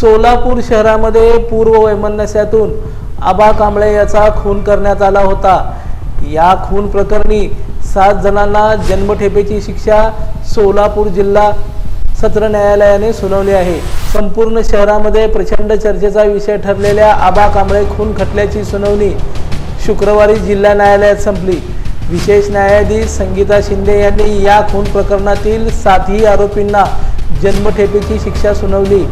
सोलापूर शहरामध्ये पूर्व वैमनस्यातून आबा कांबळे याचा खून करण्यात आला होता. या खून प्रकरणी सात जणांना जन्मठेपेची शिक्षा सोलापूर जिल्हा सत्र न्यायालयाने सुनावली आहे. संपूर्ण शहरामध्ये प्रचंड चर्चेचा विषय ठरलेल्या आबा कांबळे खून खटल्याची सुनावणी शुक्रवारी जिल्हा न्यायालयात संपली. विशेष न्यायाधीश संगीता शिंदे यांनी या खून प्रकरणातील सातही आरोपींना जन्मठेपेची शिक्षा सुनावली.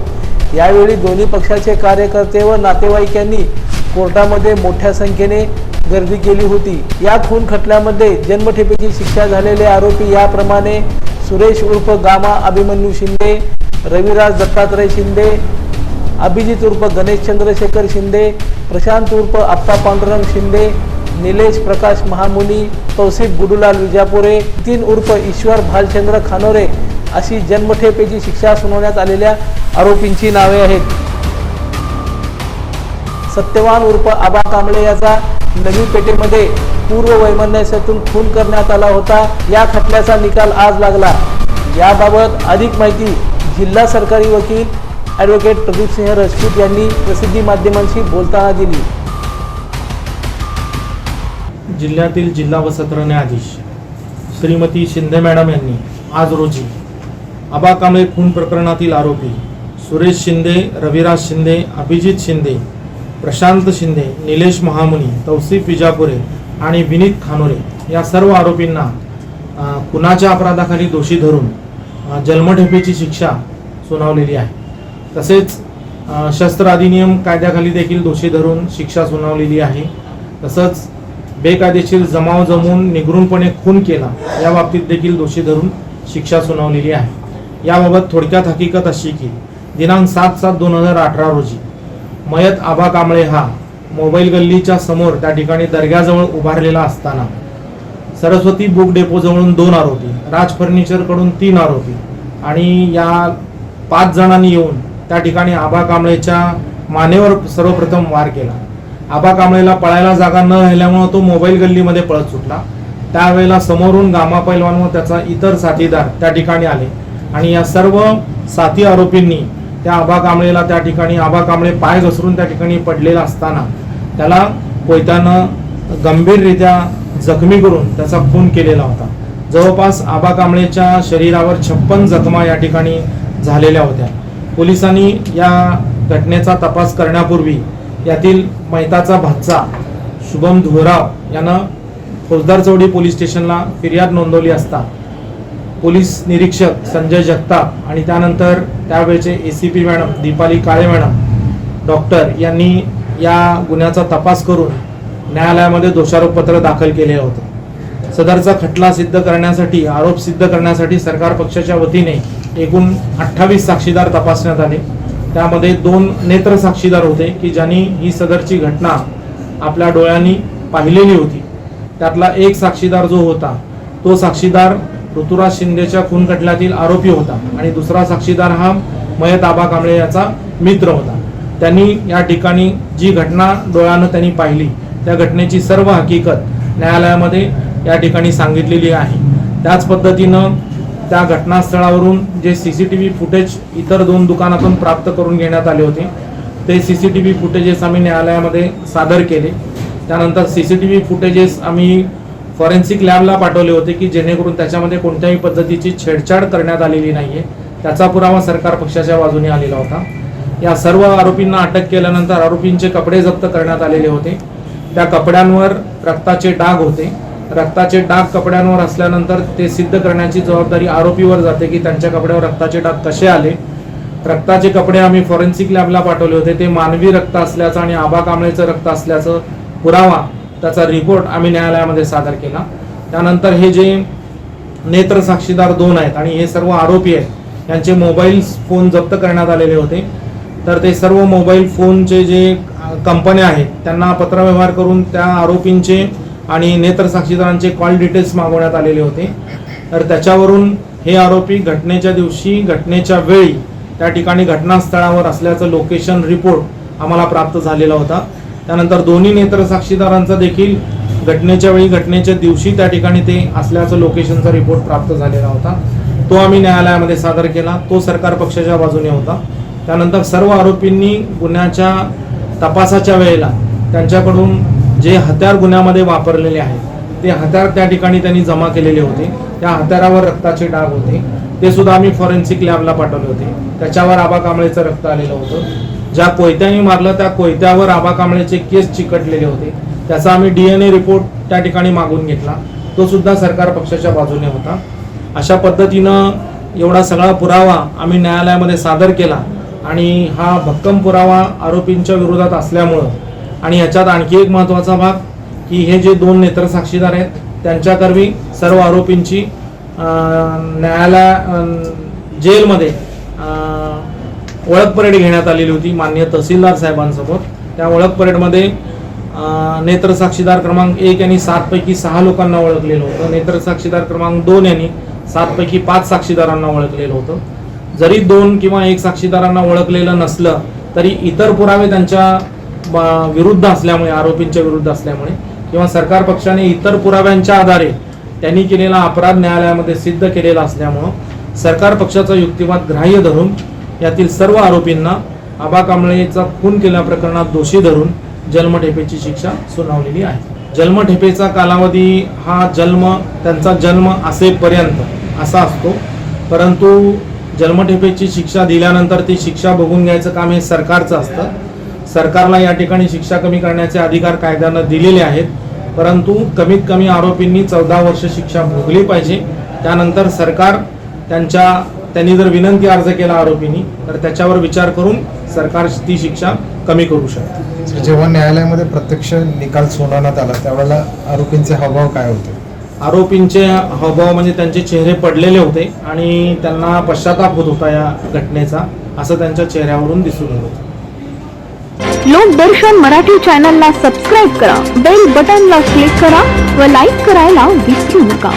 यावेळी दोन्ही पक्षाचे कार्यकर्ते व नातेवाईकांनी कोर्टामध्ये मोठ्या संख्येने गर्दी केली होती. या खून खटल्यामध्ये जन्मठेपेची शिक्षा झालेले आरोपी याप्रमाणे सुरेश उर्फ गामा अभिमन्यू शिंदे रविराज दत्तात्रय शिंदे अभिजित उर्फ गणेश चंद्रशेखर शिंदे प्रशांत उर्फ आप्पा पांडुरंग शिंदे निलेश प्रकाश महामुनी तौसिफ गुडुलाल विजापुरे तीन उर्फ ईश्वर भालचंद्र खानोरे अशी जन्मठेपेची शिक्षा सुनावण्यात आलेल्या आरोपींची नावे आहेत. सत्यवान उर्फ आबा कांबळे याचा नवी पेठेमध्ये पूर्व वैमनस्यातून खून करण्यात आला होता. या खटल्याचा निकाल आज लागला. याबाबत अधिक माहिती जिल्हा सरकारी वकील ॲडव्होकेट प्रदीपसिंह राजपूत यांनी प्रसिद्धी माध्यमांशी बोलताना दिली. जिल्ह्यातील जिल्हा व सत्र न्यायाधीश श्रीमती शिंदे मॅडम यांनी आज रोजी आबा कांबळे खून प्रकरणातील आरोपी सुरेश शिंदे रविराज शिंदे अभिजित शिंदे प्रशांत शिंदे निलेश महामुनी तौसिफ विजापुरे आणि विनीत खानोरे या सर्व आरोपींना खुनाच्या अपराधाखाली दोषी धरून जन्मठेपेची शिक्षा सुनावलेली आहे. तसेच शस्त्र अधिनियम कायद्याखाली देखील दोषी धरून शिक्षा सुनावलेली आहे. तसंच बेकायदेशीर जमाव जमून निगरूनपणे खून केला या बाबतीत देखील दोषी धरून शिक्षा सुनावलेली आहे. याबाबत थोडक्यात हकीकत अशी की दिनांक सात सात दोन हजार अठरा रोजी मयत आबा कांबळे हा मोबाईल गल्लीच्या समोर त्या ठिकाणी दर्ग्याजवळ उभारलेला असताना सरस्वती बुक डेपो जवळून दोन आरोपी राज फर्निचरकडून तीन आरोपी आणि या पाच जणांनी येऊन त्या ठिकाणी आबा कांबळेच्या मानेवर सर्वप्रथम वार केला. आबा कांबळेला पळायला जागा न राहिल्यामुळं तो मोबाईल गल्लीमध्ये पळत सुटला. त्यावेळेला समोरून गामा पैलवान व त्याचा इतर साथीदार त्या ठिकाणी आले. आणि या सर्व साथी आरोपींनी त्या आबा कांबळेला त्या ठिकाणी आबा कांबळे पाय घसरून त्या ठिकाणी पडलेला असताना त्याला कोयत्यानं गंभीररित्या जखमी करून त्याचा खून केलेला होता. जवळपास आबा कांबळेच्या शरीरावर छप्पन जखमा या ठिकाणी झालेल्या होत्या. पोलिसांनी या घटनेचा तपास करण्यापूर्वी यातील मैताचा भाचा शुभम धोराव यानं फौजदार चौडी पोलीस स्टेशनला फिर्याद नोंदवली असता पोलीस निरीक्षक संजय जगताप आणि त्यानंतर त्यावेळचे A C P madam Deepali Kale madam doctor यांनी या गुन्ह्याचा तपास करून न्यायालयामध्ये दोषारोपपत्र दाखल केले होते. सदरचा खटला सिद्ध करण्यासाठी आरोप सिद्ध करण्यासाठी सरकार पक्षाच्या वतीने एकूण अठ्ठावीस साक्षीदार तपासण्यात आले. त्यामध्ये दोन नेत्र साक्षीदार होते की ज्यांनी ही सदरची घटना आपल्या डोळ्यांनी पाहिलेली होती. त्यातला एक साक्षीदार जो होता तो साक्षीदार ऋतुराज शिंदेच्या खून खटल्यातील आरोपी होता आणि दुसरा साक्षीदार हा मयत आबा कांबळे याचा मित्र होता. त्यांनी या ठिकाणी जी घटना डोळ्यानं त्यांनी पाहिली त्या घटनेची सर्व हकीकत न्यायालयामध्ये या ठिकाणी सांगितलेली आहे. त्याच पद्धतीनं त्या घटनास्थळावरून जे C C T V footage इतर दोन दुकानातून प्राप्त करून घेण्यात आले होते ते C C T V footages आम्ही न्यायालयामध्ये सादर केले. त्यानंतर C C T V footages आम्ही फॉरेन्सिक लॅबला पाठवले होते की जेणेकरून त्याच्यामध्ये कोणत्याही पद्धतीची छेडछाड करण्यात आलेली नाही आहे त्याचा पुरावा सरकार पक्षाच्या बाजूने आलेला होता. या सर्व आरोपींना अटक केल्यानंतर आरोपींचे कपडे जप्त करण्यात आलेले होते. त्या कपड्यांवर रक्ताचे डाग होते. रक्ताचे डाग कपड्यांवर असल्यानंतर ते सिद्ध करण्याची जबाबदारी आरोपीवर जाते की त्यांच्या कपड्यावर रक्ताचे डाग कसे आले. रक्ताचे कपडे आम्ही फॉरेन्सिक लॅबला पाठवले होते. ते मानवी रक्त असल्याचं आणि आबा कांबळेचं रक्त असल्याचं पुरावा त्याचा रिपोर्ट आम्ही न्यायालयामध्ये सादर केला. त्यानंतर हे जे नेत्र साक्षीदार दोन आहेत आणि हे सर्व आरोपी आहेत यांचे मोबाईल फोन जप्त करण्यात आलेले होते. तर ते सर्व मोबाईल फोनचे जे कंपन्या आहेत त्यांना पत्रव्यवहार करून त्या आरोपींचे आणि नेत्र साक्षीदारांचे कॉल डिटेल्स मागवण्यात आलेले होते. तर त्याच्यावरून हे आरोपी घटनेच्या दिवशी घटनेच्या वेळी त्या ठिकाणी घटनास्थळावर असल्याचं लोकेशन रिपोर्ट आम्हाला प्राप्त झालेला होता. त्यानंतर दोन्ही नेत्र साक्षीदारांचा देखील घटनेच्या वेळी घटनेच्या दिवशी त्या ठिकाणी ते असल्याचं लोकेशनचा रिपोर्ट प्राप्त झालेला होता. तो आम्ही न्यायालयामध्ये सादर केला. तो सरकार पक्षाच्या बाजूने होता. त्यानंतर सर्व आरोपींनी गुन्ह्याच्या तपासाच्या वेळेला त्यांच्याकडून जे हत्यार गुन्ह्यामध्ये वापरलेले आहेत ते हत्यार त्या ठिकाणी त्यांनी जमा केलेले होते. त्या हत्यारावर रक्ताचे डाग होते. ते सुद्धा आम्ही फॉरेन्सिक लॅबला पाठवले होते. त्याच्यावर आबा कांबळेचं रक्त आलेलं होतं. ज्या कोयत्याने मारलं त्या कोयत्यावर आबा कांबळेचे केस चिकटलेले होते. त्याचा आम्ही डीएनए रिपोर्ट त्या ठिकाणी मागून घेतला. तो सुद्धा सरकार पक्षाच्या बाजूने होता. अशा पद्धतीनं एवढा सगळा पुरावा आम्ही न्यायालयामध्ये सादर केला आणि हा भक्कम पुरावा आरोपींच्या विरोधात असल्यामुळं आणि याच्यात आणखी एक महत्त्वाचा भाग की हे जे दोन नेत्र साक्षीदार आहेत त्यांच्याकरवी सर्व आरोपींची न्यायालया जेलमध्ये ओळख परेड घेण्यात आलेली होती मान्य तहसीलदार साहेबांसोबत. त्या ओळख परेडमध्ये नेत्रसाक्षीदार नेत्र साक्षीदार क्रमांक एक यांनी सातपैकी सहा लोकांना ओळखलेलं होतं. नेत्र साक्षीदार क्रमांक दोन यांनी सातपैकी पाच साक्षीदारांना ओळखलेलं होतं. जरी दोन किंवा एक साक्षीदारांना ओळखलेलं नसलं तरी इतर पुरावे त्यांच्या विरुद्ध असल्यामुळे आरोपींच्या विरुद्ध असल्यामुळे किंवा सरकार पक्षाने इतर पुराव्यांच्या आधारे त्यांनी केलेला अपराध न्यायालयामध्ये सिद्ध केलेला असल्यामुळं सरकार पक्षाचा युक्तिवाद ग्राह्य धरून यातील सर्व आरोपींना आबा कांबळेचा खून केल्या प्रकरणात दोषी धरून जन्मठेपेची शिक्षा सुनावलेली आहे. जन्मठेपेचा कालावधी हा जन्म त्यांचा जन्म असेपर्यंत असा असतो. परंतु जन्मठेपेची शिक्षा दिल्यानंतर ती शिक्षा बघून घ्यायचं काम हे सरकारचं असतं. सरकारला या ठिकाणी शिक्षा कमी करण्याचे अधिकार कायद्यानं दिलेले आहेत. परंतु कमीत कमी आरोपींनी चौदा वर्ष शिक्षा भोगली पाहिजे. त्यानंतर सरकार त्यांच्या त्यांनी जर विनंती अर्ज केला आरोपींनी तर त्याच्यावर विचार करून सरकार ती शिक्षा कमी करू शकते. जेव्हा न्यायालयामध्ये प्रत्यक्ष निकाल सुनावण्यात आला त्यावेळेला आरोपींचे हावभाव काय होते? आरोपींचे हावभाव म्हणजे त्यांचे चेहरे पडलेले होते आणि त्यांना पश्चाताप होत होता या घटनेचा असं त्यांच्या चेहऱ्यावरून दिसून येत होतं. लोकदर्शन मराठी चॅनलला सबस्क्राईब करा बेल बटनला क्लिक करा व लाईक करायला विसरू नका.